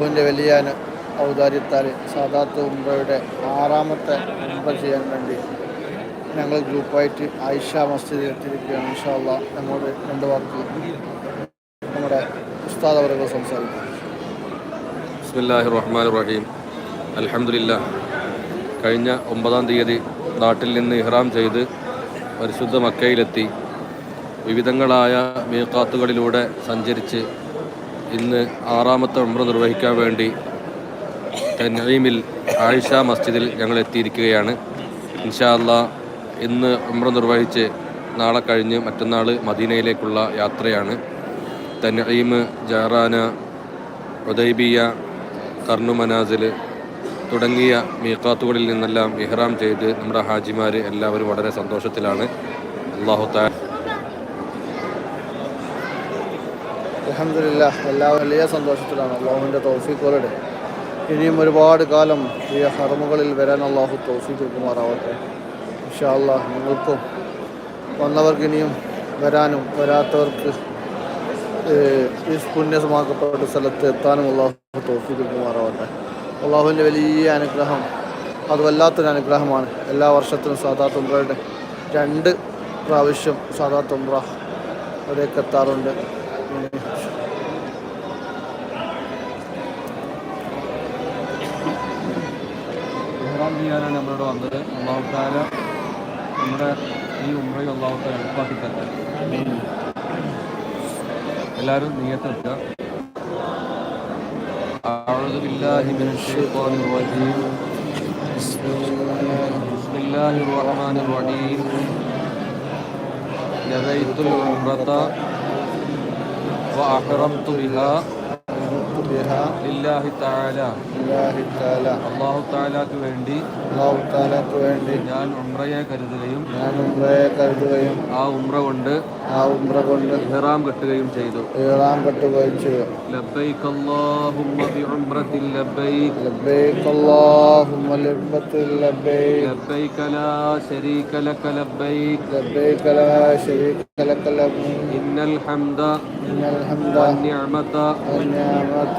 അതിന്റെ വലിയ ഔദാര്യത്താൽ സാദാത്ത് ആറാമത്തെ ഉംറ ചെയ്യാൻ വേണ്ടി ഞങ്ങൾ ഗ്രൂപ്പായിട്ട് ആയിഷ മസ്ജിദിൽ എത്തിയിരിക്കുകയാണ് ഇൻഷാല്ല നമ്മോട് രണ്ട് വാക്ക് നമ്മുടെ ഉസ്താദ് അവരുടെ സംസാരിക്കും. ബിസ്മില്ലാഹി റഹ്മാൻ റഹീം അൽഹംദുലില്ലാ കഴിഞ്ഞ ഒമ്പതാം തീയതി നാട്ടിൽ നിന്ന് ഇഹ്റാം ചെയ്ത് പരിശുദ്ധ മക്കയിലെത്തി. വിവിധങ്ങളായ മീക്കാത്തുകളിലൂടെ സഞ്ചരിച്ച് ഇന്ന് ആറാമത്തെ ഉംറ നിർവഹിക്കാൻ വേണ്ടി തെന്നീമിൽ ആയിഷ മസ്ജിദിൽ ഞങ്ങൾ എത്തിയിരിക്കുകയാണ്. ഇൻഷാല്ല ഇന്ന് ഉംറ നിർവഹിച്ച് നാളെ കഴിഞ്ഞ് മറ്റന്നാൾ മദീനയിലേക്കുള്ള യാത്രയാണ്. തന്നീം ജഹറാന ഉദൈബിയ കർണു മനാസിൽ തുടങ്ങിയ മീക്കാത്തുകളിൽ നിന്നെല്ലാം ഇഹ്റാം ചെയ്ത് നമ്മുടെ ഹാജിമാർ എല്ലാവരും വളരെ സന്തോഷത്തിലാണ്. അള്ളാഹു താ അലഹമില്ല എല്ലാ വലിയ സന്തോഷത്തിലാണ്. അള്ളാഹുവിന്റെ തൗഫീഖുകളുടെ ഇനിയും ഒരുപാട് കാലം ഈ ഹറമുകളിൽ വരാൻ അള്ളാഹു തൗഫീഖ് കുമാറാവട്ടെ അള്ളാഹ് നിങ്ങൾക്കും വന്നവർക്ക് ഇനിയും വരാനും വരാത്തവർക്ക് ഈ പുണ്യസമാക്കപ്പെട്ട സ്ഥലത്ത് എത്താനും അള്ളാഹു തൗഫീഖ് കുമാറാവട്ടെ അള്ളാഹുവിന്റെ വലിയ അനുഗ്രഹം അത് വല്ലാത്തൊരു അനുഗ്രഹമാണ്. എല്ലാ വർഷത്തിലും സാദാ തുമ്പ്രയുടെ രണ്ട് പ്രാവശ്യം സാദാ തുമ്പ്ര അവിടേക്ക് എത്താറുണ്ട് ഇഹ്റാം ചെയ്യാനാണ് നമ്മളിവിടെ വന്നത് അള്ളാഹു താല നമ്മുടെ ഈ ഉമ്രയിൽ അള്ളാഹു താല എളുപ്പാക്കി തരട്ടെ എല്ലാവരും നീയത്തെത്തുക أعوذ بالله من الشيطان الرجيم بسم الله الرحمن الرحيم نبيت العمرة وأحرمت بها ബിഹാ لله تعالى ഇല്ലാഹി തആല അള്ളാഹു താലാക്ക് വേണ്ടി അല്ലാഹു തആലക്ക് വേണ്ടി ഞാൻ ഉംറയെ കരുതുകയും ഞാൻ ഉംറയെ കരുതുകയും ആ ഉംറ കൊണ്ട് ആ ഉംറ കൊണ്ട് ഇഹ്റാം കെട്ടുകയും ചെയ്തു ഈറാൻ കെട്ടുകയും ചെയ്യും ലബ്ബൈക അല്ലാഹുമ്മ ബിഉംറത്തിൻ ലബ്ബൈക ലബ്ബൈക് അല്ലാഹുമ്മ ലബ്ബത്തിൽ ലബ്ബൈക് ലബ്ബൈക ലാ ശരീക ലക ലബ്ബൈക ലബ്ബൈക ലാ ശരീക ലക ലബ്ബൈക് ഇന്നൽ ഹംദ ഇന്നൽ ഹംദ വന്നിഅമത വന്നിഅമത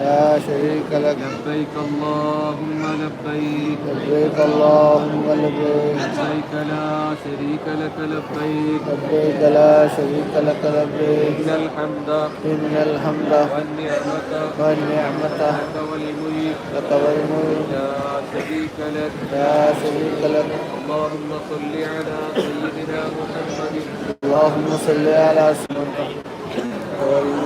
لا شريك لك. لبيك اللهم لبيك. لبيك اللهم لبيك. لبيك لا شريك لك لبيك. لبيك لا شريك لك لبيك. إن الحمد إن الحمد والنعمة والنعمة. لك والملك. لك والملك. لا شريك لك. لا شريك لك. اللهم صل على سيدنا محمد. اللهم صل على سيدنا والملك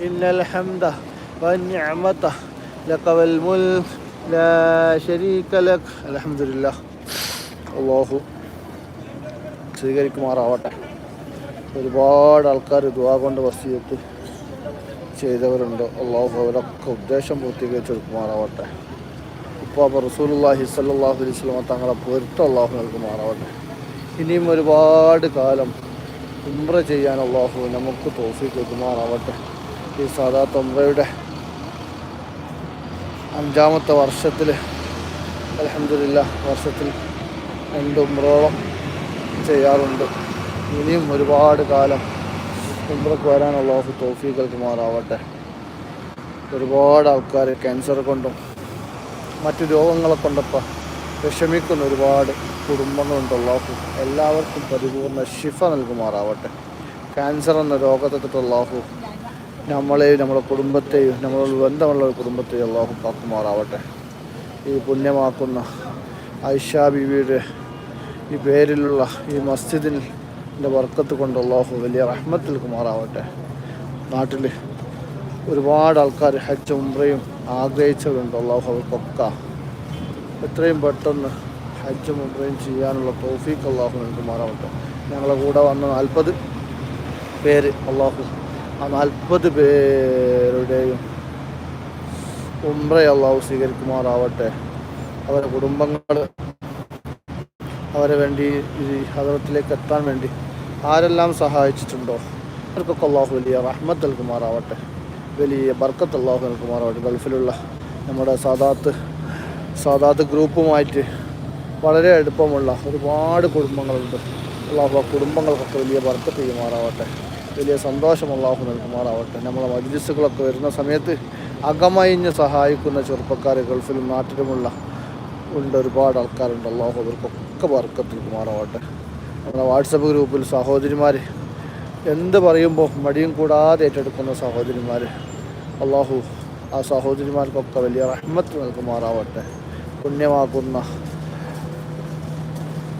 إن الحمد والنعمة لك والملك لا شريك لك الحمد لله الله സ്വീകരിക്കുമാറാവട്ടെ ഒരുപാട് ആൾക്കാർ ദുവാ കൊണ്ട് വസീയത്ത് ചെയ്തവരുണ്ട് അള്ളാഹു അവരൊക്കെ ഉദ്ദേശം പൂർത്തീകരിച്ചെടുക്കുമാറാവട്ടെ ഇപ്പോൾ അപ്പോൾ റസൂലുല്ലാഹി സല്ലാഹു അലൈഹി സ്വലമ തങ്ങളെ പൊരുത്തം അള്ളാഹു നൽകുമാറാവട്ടെ ഇനിയും ഒരുപാട് കാലം ഉംറ ചെയ്യാൻ അള്ളാഹു നമുക്ക് തോഫിക്ക് വെക്കുമാറാവട്ടെ ഈ സാദാ തൊമ്പയുടെ അഞ്ചാമത്തെ വർഷത്തിൽ അലഹമില്ല വർഷത്തിൽ രണ്ട് ഉമ്രോളം ചെയ്യാറുണ്ട്. ഇനിയും ഒരുപാട് കാലം ഉംറക്ക് വരാനുള്ള ഓഫ് തോഫീകൾക്ക് മാറാവട്ടെ ഒരുപാട് ആൾക്കാർ ക്യാൻസർ കൊണ്ടും മറ്റു രോഗങ്ങളെ കൊണ്ടൊക്കെ വിഷമിക്കുന്ന ഒരുപാട് കുടുംബങ്ങളുണ്ടുള്ള ഓഫ് എല്ലാവർക്കും പരിപൂർണ ശിഫ നൽകുമാറാവട്ടെ. ക്യാൻസർ എന്ന രോഗത്തെ തൊട്ടുള്ള നമ്മളെയും നമ്മുടെ കുടുംബത്തെയും നമ്മളോട് ബന്ധമുള്ള കുടുംബത്തെയും അള്ളാഹു കാക്കുമാറാവട്ടെ. ഈ പുണ്യമാക്കുന്ന ഐഷ ബിബിയുടെ ഈ പേരിലുള്ള ഈ മസ്ജിദിൽ എന്റെ വർക്കത്ത് കൊണ്ട് അള്ളാഹു വലിയ റഹ്മത്തിൽ കുമാറാവട്ടെ. നാട്ടിൽ ഒരുപാട് ആൾക്കാർ ഹജ്ജ് ഉംറയും ആഗ്രഹിച്ചവരുണ്ട് അള്ളാഹു അവർക്കൊക്കെ എത്രയും പെട്ടെന്ന് ഹജ്ജും ഉംറയും ചെയ്യാനുള്ള തോഫീക്ക് അള്ളാഹു നൽകുമാറാവട്ടെ. ഞങ്ങളെ കൂടെ വന്ന നാൽപ്പത് പേര് അള്ളാഹു ആ നാൽപ്പത് പേരുടെയും ഉംറ അള്ളാഹു സ്വീകരിക്കുമാറാവട്ടെ. അവരുടെ കുടുംബങ്ങൾ അവരെ വേണ്ടി ഈ ഹദറത്തിലേക്ക് എത്താൻ വേണ്ടി ആരെല്ലാം സഹായിച്ചിട്ടുണ്ടോ? അവർക്കൊക്കെ അള്ളാഹു വലിയ റഹ്മത്ത് നൽകുമാറാവട്ടെ. വലിയ ബർക്കത്ത് അള്ളാഹു നൽകുമാറാവട്ടെ. ഗൾഫിലുള്ള നമ്മുടെ സാദാത്ത് സാദാത്ത് ഗ്രൂപ്പുമായിട്ട് വളരെ എളുപ്പമുള്ള ഒരുപാട് കുടുംബങ്ങളുണ്ട്. അള്ളാഹു ആ കുടുംബങ്ങൾക്കൊക്കെ വലിയ ബർക്കത്ത് ചെയ്യുമാറാവട്ടെ. വലിയ സന്തോഷം അള്ളാഹു നൽകുമാറാവട്ടെ. നമ്മളെ മജ്ലിസുകളൊക്കെ വരുന്ന സമയത്ത് അകമയിഞ്ഞ് സഹായിക്കുന്ന ചെറുപ്പക്കാർ ഗൾഫിലും നാട്ടിലുമുള്ള ഉണ്ട് ഒരുപാട് ആൾക്കാരുണ്ട്. അള്ളാഹു അവർക്കൊക്കെ ബർക്കത്ത് നൽകുമാറാവട്ടെ. നമ്മുടെ വാട്സപ്പ് ഗ്രൂപ്പിൽ സഹോദരിമാർ എന്ത് പറയുമ്പോൾ മടിയും കൂടാതെ ഏറ്റെടുക്കുന്ന സഹോദരിമാർ അള്ളാഹു ആ സഹോദരിമാർക്കൊക്കെ വലിയ റഹ്മത്ത് നൽകുമാറാവട്ടെ. പുണ്യമാക്കുന്ന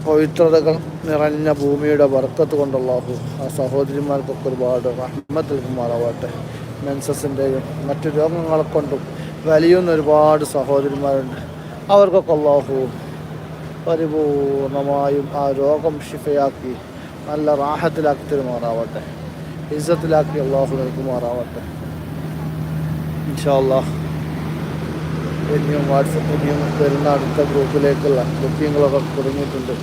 പവിത്രതകൾ നിറഞ്ഞ ഭൂമിയുടെ വർക്കത്ത് കൊണ്ട് അള്ളാഹു ആ സഹോദരിമാർക്കൊക്കെ ഒരുപാട് റഹ്മത്ത് നൽകുമാറാവട്ടെ. മെൻസസിന്റെയും മറ്റു രോഗങ്ങളെ കൊണ്ടും വലിയുന്ന ഒരുപാട് സഹോദരിമാരുണ്ട്. അവർക്കൊക്കെ അള്ളാഹു പരിപൂർണമായും ആ രോഗം ഷിഫയാക്കി നല്ല റാഹത്തിലാക്കി തരുമാറാവട്ടെ. ഇസ്സത്തിലാക്കി അള്ളാഹു നൽകുമാറാവട്ടെ. ഇൻഷാല്ലാ ഇനിയും വാട്സപ്പ് ഇനിയും വരുന്ന അടുത്ത ഗ്രൂപ്പിലേക്കുള്ള ബുക്കിങ്ങുകളൊക്കെ തുടങ്ങിയിട്ടുണ്ട്.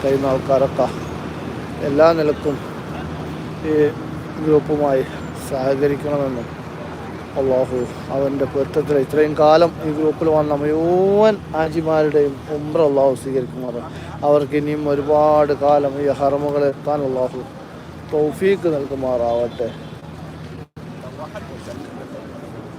കഴിയുന്ന ആൾക്കാരൊക്കെ എല്ലാ നിലക്കും ഈ ഗ്രൂപ്പുമായി സഹകരിക്കണമെന്നും അള്ളാഹു അവന്റെ പൊരുത്തത്തിൽ ഇത്രയും കാലം ഈ ഗ്രൂപ്പിൽ വന്ന മുഴുവൻ ആജിമാരുടെയും ഉംറ അള്ളാഹു സ്വീകരിക്കുന്നത് അവർക്ക് ഇനിയും ഒരുപാട് കാലം ഈ ഹറമുകൾ എത്താൻ അള്ളാഹു തൗഫീക്ക് നൽകുമാറാവട്ടെ.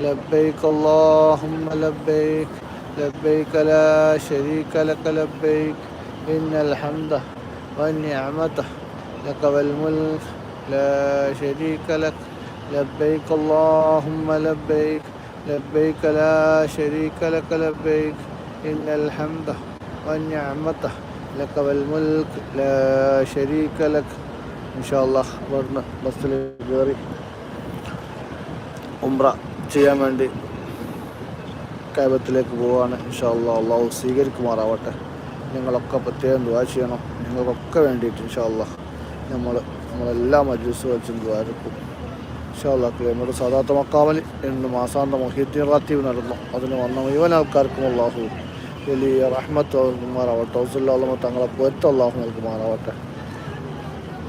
لبيك اللهم لبيك لبيك لا شريك لك لبيك إن الحمد والنعمة لك والملك لا شريك لك. لبيك اللهم لبيك لبيك لا شريك لك لبيك إن الحمد والنعمة لك والملك لا شريك لك. إن شاء الله أخبرنا بس الجاري عمرة. ചെയ്യാൻ വേണ്ടി കൈബത്തിലേക്ക് പോവാണ്. ഇൻഷാ അള്ളാഹ് സ്വീകരിക്കുമാറാവട്ടെ. നിങ്ങളൊക്കെ പ്രത്യേകം ദുവാ ചെയ്യണം. നിങ്ങൾക്കൊക്കെ വേണ്ടിയിട്ട് ഇൻഷാ അള്ളാഹ് നമ്മൾ നമ്മളെല്ലാ മജ്ലിസ് വെച്ചും ദ്വാരക്കും ഇൻഷാ അള്ളാഹ് നമ്മുടെ സാദാത്ത മക്കാമൽ ഇന്ന് മാസാന്ത മൊഹീദ്ദീൻ റാത്തീവ് നടന്നു. അതിന് വന്ന മുഴുവൻ ആൾക്കാർക്കും അള്ളാഹു വലിയ റഹ്മത്ത് നൽകുമാറാവട്ടെ. ഹൗസുല്ലാഹ് തങ്ങളെ പൊരുത്ത അള്ളാഹു നൽകുമാറാവട്ടെ.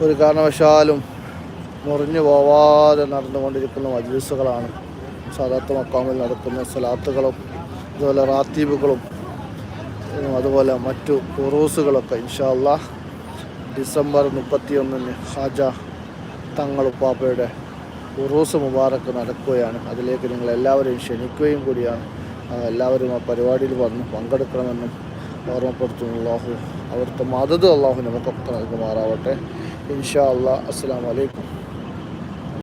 ഒരു കാരണവശാലും മുറിഞ്ഞു പോവാതെ നടന്നുകൊണ്ടിരിക്കുന്ന മജ്ലിസുകളാണ് സാദാത്ത് മക്കാമിൽ നടക്കുന്ന സലാത്തുകളും അതുപോലെ റാത്തീബുകളും അതുപോലെ മറ്റു ഉറൂസുകളൊക്കെ ഇൻഷാ അള്ളാഹ് ഡിസംബർ മുപ്പത്തിയൊന്നിന് ഹാജ തങ്ങളുപ്പാപ്പയുടെ ഉറൂസ് മുബാറക്ക് നടക്കുകയാണ്. അതിലേക്ക് നിങ്ങൾ എല്ലാവരെയും ക്ഷണിക്കുകയും കൂടിയാണ്. എല്ലാവരും ആ പരിപാടിയിൽ വന്ന് പങ്കെടുക്കണമെന്നും ഓർമ്മപ്പെടുത്തുന്നു അള്ളാഹു അവിടുത്തെ മതത് അള്ളാഹു നമുക്കൊക്കെ നൽകുമാറാവട്ടെ. ഇൻഷാ അള്ളാഹ് അസ്സാം വലൈക്കും